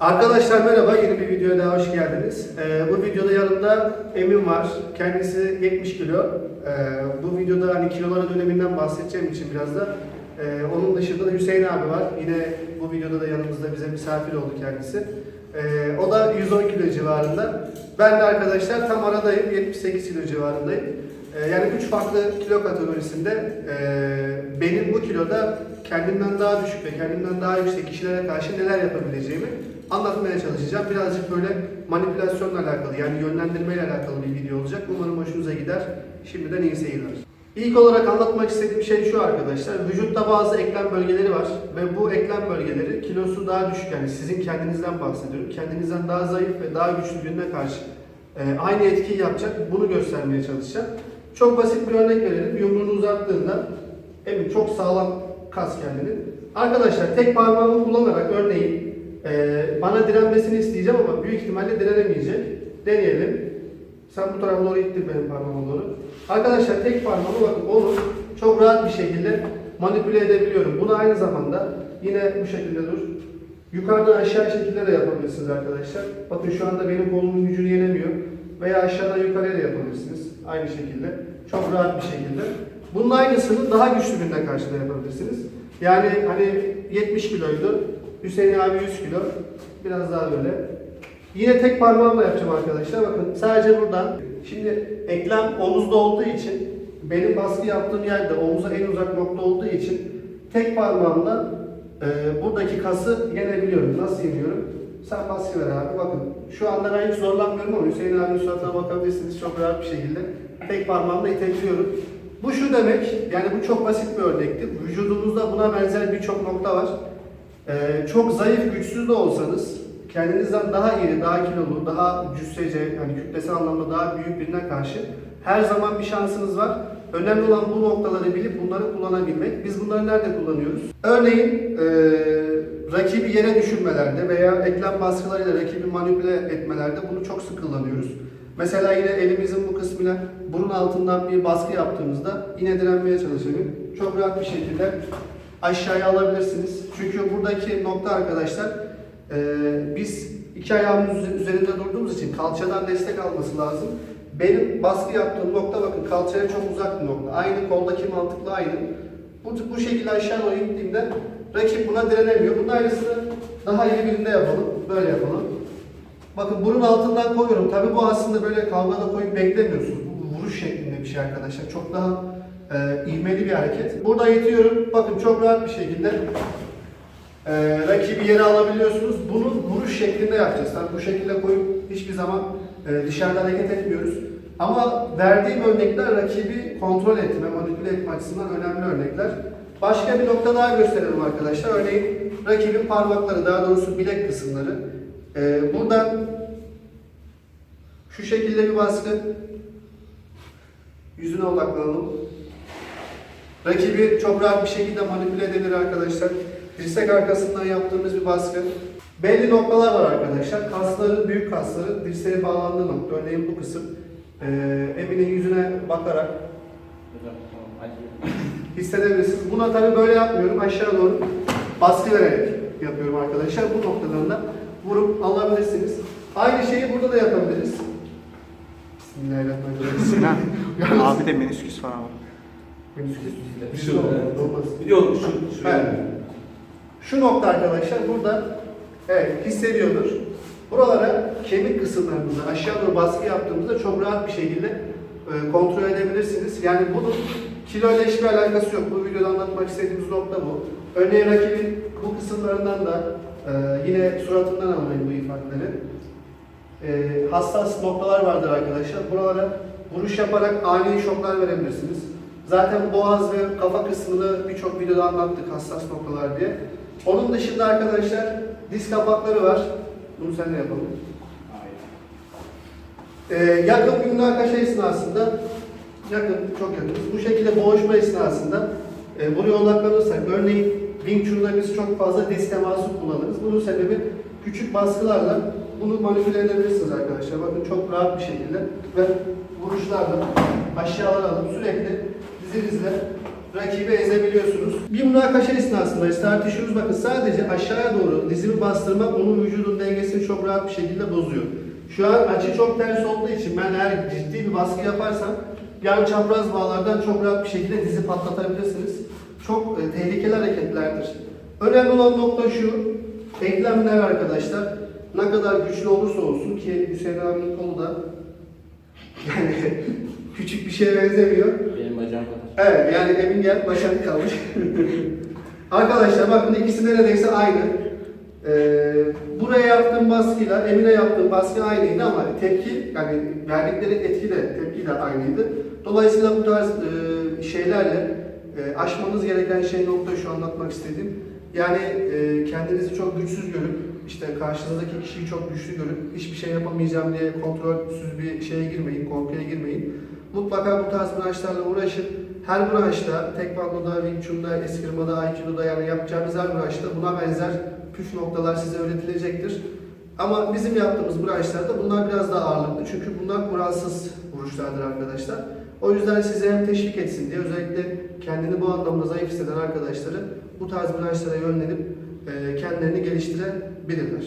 Arkadaşlar merhaba, yeni bir videoya daha hoş geldiniz. Ee, bu videoda yanımda Emin var. Kendisi 70 kilo. Ee, bu videoda hani kiloların öneminden bahsedeceğim için biraz da. Ee, onun dışında da Hüseyin abi var. Yine bu videoda da yanımızda bize misafir oldu kendisi. Ee, o da 110 kilo civarında. Ben de arkadaşlar tam aradayım, 78 kilo civarındayım. Ee, yani 3 farklı kilo kategorisinde ee, benim bu kiloda kendimden daha düşük ve kendimden daha yüksek kişilere karşı neler yapabileceğimi anlatmaya çalışacağım. Birazcık böyle manipülasyonla alakalı yani yönlendirmeyle alakalı bir video olacak. Umarım hoşunuza gider. Şimdiden iyi seyirler. İlk olarak anlatmak istediğim şey şu arkadaşlar. Vücutta bazı eklem bölgeleri var ve bu eklem bölgeleri kilosu daha düşük yani sizin kendinizden bahsediyorum. Kendinizden daha zayıf ve daha güçlü birine karşı e, aynı etkiyi yapacak. Bunu göstermeye çalışacağım. Çok basit bir örnek verelim. Yumruğunu uzattığında emin çok sağlam kas kendini. Arkadaşlar tek parmağımı kullanarak örneğin e, bana direnmesini isteyeceğim ama büyük ihtimalle direnemeyecek. Deneyelim. Sen bu tarafa doğru ittir benim parmağıma doğru. Arkadaşlar tek parmağımı bakın onu çok rahat bir şekilde manipüle edebiliyorum. Bunu aynı zamanda yine bu şekilde dur. Yukarıdan aşağı şekilde de yapabilirsiniz arkadaşlar. Bakın şu anda benim kolumun gücünü yenemiyor. Veya aşağıdan yukarıya da yapabilirsiniz. Aynı şekilde. Çok rahat bir şekilde. Bunun aynısını daha güçlü birine karşı da yapabilirsiniz. Yani hani 70 kiloydu. Hüseyin abi 100 kilo. Biraz daha böyle. Yine tek parmağımla yapacağım arkadaşlar. Bakın sadece buradan. Şimdi eklem omuzda olduğu için benim baskı yaptığım yerde omuza en uzak nokta olduğu için tek parmağımla e, buradaki kası yenebiliyorum. Nasıl yeniyorum? Sen baskı ver abi. Bakın şu anda ben hiç zorlanmıyorum ama Hüseyin abinin suratına bakabilirsiniz çok rahat bir şekilde. Tek parmağımla itekliyorum. Bu şu demek, yani bu çok basit bir örnekti. Vücudumuzda buna benzer birçok nokta var. Ee, çok zayıf, güçsüz de olsanız, kendinizden daha iri, daha kilolu, daha cüssece, yani kütlesel anlamda daha büyük birine karşı her zaman bir şansınız var. Önemli olan bu noktaları bilip bunları kullanabilmek. Biz bunları nerede kullanıyoruz? Örneğin e, rakibi yere düşürmelerde veya eklem baskılarıyla rakibi manipüle etmelerde bunu çok sık kullanıyoruz. Mesela yine elimizin bu kısmıyla burun altından bir baskı yaptığımızda yine direnmeye çalışalım. Çok rahat bir şekilde aşağıya alabilirsiniz. Çünkü buradaki nokta arkadaşlar e, biz iki ayağımın üze- üzerinde durduğumuz için kalçadan destek alması lazım. Benim baskı yaptığım nokta bakın kalçaya çok uzak bir nokta. Aynı koldaki mantıkla aynı. Bu, bu şekilde aşağı doğru gittiğimde rakip buna direnemiyor. Bunun aynısını daha iyi birinde yapalım. Böyle yapalım. Bakın burun altından koyuyorum. Tabii bu aslında böyle kavgada koyup beklemiyorsunuz. Bu vuruş şeklinde bir şey arkadaşlar. Çok daha e, ivmeli bir hareket. Burada yetiyorum. Bakın çok rahat bir şekilde e, rakibi yere alabiliyorsunuz. Bunu vuruş şeklinde yapacağız. Tabii bu şekilde koyup hiçbir zaman e, dışarıda hareket etmiyoruz. Ama verdiğim örnekler rakibi kontrol etme, manipüle etme açısından önemli örnekler. Başka bir nokta daha gösterelim arkadaşlar. Örneğin rakibin parmakları, daha doğrusu bilek kısımları. Ee, buradan şu şekilde bir baskı. Yüzüne odaklanalım. Rakibi çok rahat bir şekilde manipüle edebilir arkadaşlar. Dirsek arkasından yaptığımız bir baskı. Belli noktalar var arkadaşlar. Kasların, büyük kasların dirseğe bağlandığı nokta. Örneğin bu kısım. Ee, Emin'in yüzüne bakarak hissedebilirsiniz. Buna tabii böyle yapmıyorum. Aşağı doğru baskı vererek yapıyorum arkadaşlar. Bu noktalarında vurup alabilirsiniz. Aynı şeyi burada da yapabiliriz. Bismillahirrahmanirrahim. Sinan, abi de menüsküs var ama. Bir şey olmaz, olmaz. Bir de o şu, şu Evet. şu Şu nokta arkadaşlar burada evet hissediyordur. Buralara kemik kısımlarımızda aşağı doğru baskı yaptığımızda çok rahat bir şekilde e, kontrol edebilirsiniz. Yani bunun kiloleşme alakası yok. Bu videoda anlatmak istediğimiz nokta bu. Örneğin rakibin bu kısımlarından da e, yine suratından almayın bu ifadeleri. E, hassas noktalar vardır arkadaşlar. Buralara vuruş yaparak ani şoklar verebilirsiniz. Zaten boğaz ve kafa kısmını birçok videoda anlattık hassas noktalar diye. Onun dışında arkadaşlar diz kapakları var. Bunu sen de yapalım. Ee, yakın bir münakaşa esnasında yakın, çok yakın. Bu şekilde boğuşma esnasında e, buraya odaklanırsak, örneğin Wing biz çok fazla diz teması kullanırız. Bunun sebebi küçük baskılarla bunu manipüle edebilirsiniz arkadaşlar. Bakın çok rahat bir şekilde ve vuruşlarla aşağılara alıp sürekli diz dizlerinizle rakibi ezebiliyorsunuz. Bir münakaşa esnasındayız, tartışıyoruz. Bakın sadece aşağıya doğru dizimi bastırmak onun vücudun dengesini çok rahat bir şekilde bozuyor. Şu an açı çok ters olduğu için ben eğer ciddi bir baskı yaparsam yan çapraz bağlardan çok rahat bir şekilde dizi patlatabilirsiniz. Çok e, tehlikeli hareketlerdir. Önemli olan nokta şu, eklemler arkadaşlar ne kadar güçlü olursa olsun ki Hüseyin abinin kolu da yani küçük bir şeye benzemiyor. Benim bacağım kadar. Evet yani Emin gel başarılı kalmış. Arkadaşlar bakın ikisi neredeyse aynı. Ee, buraya yaptığım baskıyla Emin'e yaptığım baskı aynıydı ama tepki yani verdikleri etki de tepki de aynıydı. Dolayısıyla bu tarz e, şeylerle e, aşmanız gereken şey nokta şu anlatmak istediğim. Yani e, kendinizi çok güçsüz görüp işte karşınızdaki kişiyi çok güçlü görüp hiçbir şey yapamayacağım diye kontrolsüz bir şeye girmeyin, korkuya girmeyin. Mutlaka bu tarz branşlarla uğraşın. Her branşta, Tekvando'da, Wing Chun'da, Eskrima'da, Aikido'da yani yapacağınız her branşta buna benzer püf noktalar size öğretilecektir. Ama bizim yaptığımız branşlarda bunlar biraz daha ağırlıklı çünkü bunlar kuralsız vuruşlardır arkadaşlar. O yüzden size hem teşvik etsin diye özellikle kendini bu anlamda zayıf hisseden arkadaşları bu tarz branşlara yönlenip kendilerini geliştirebilirler.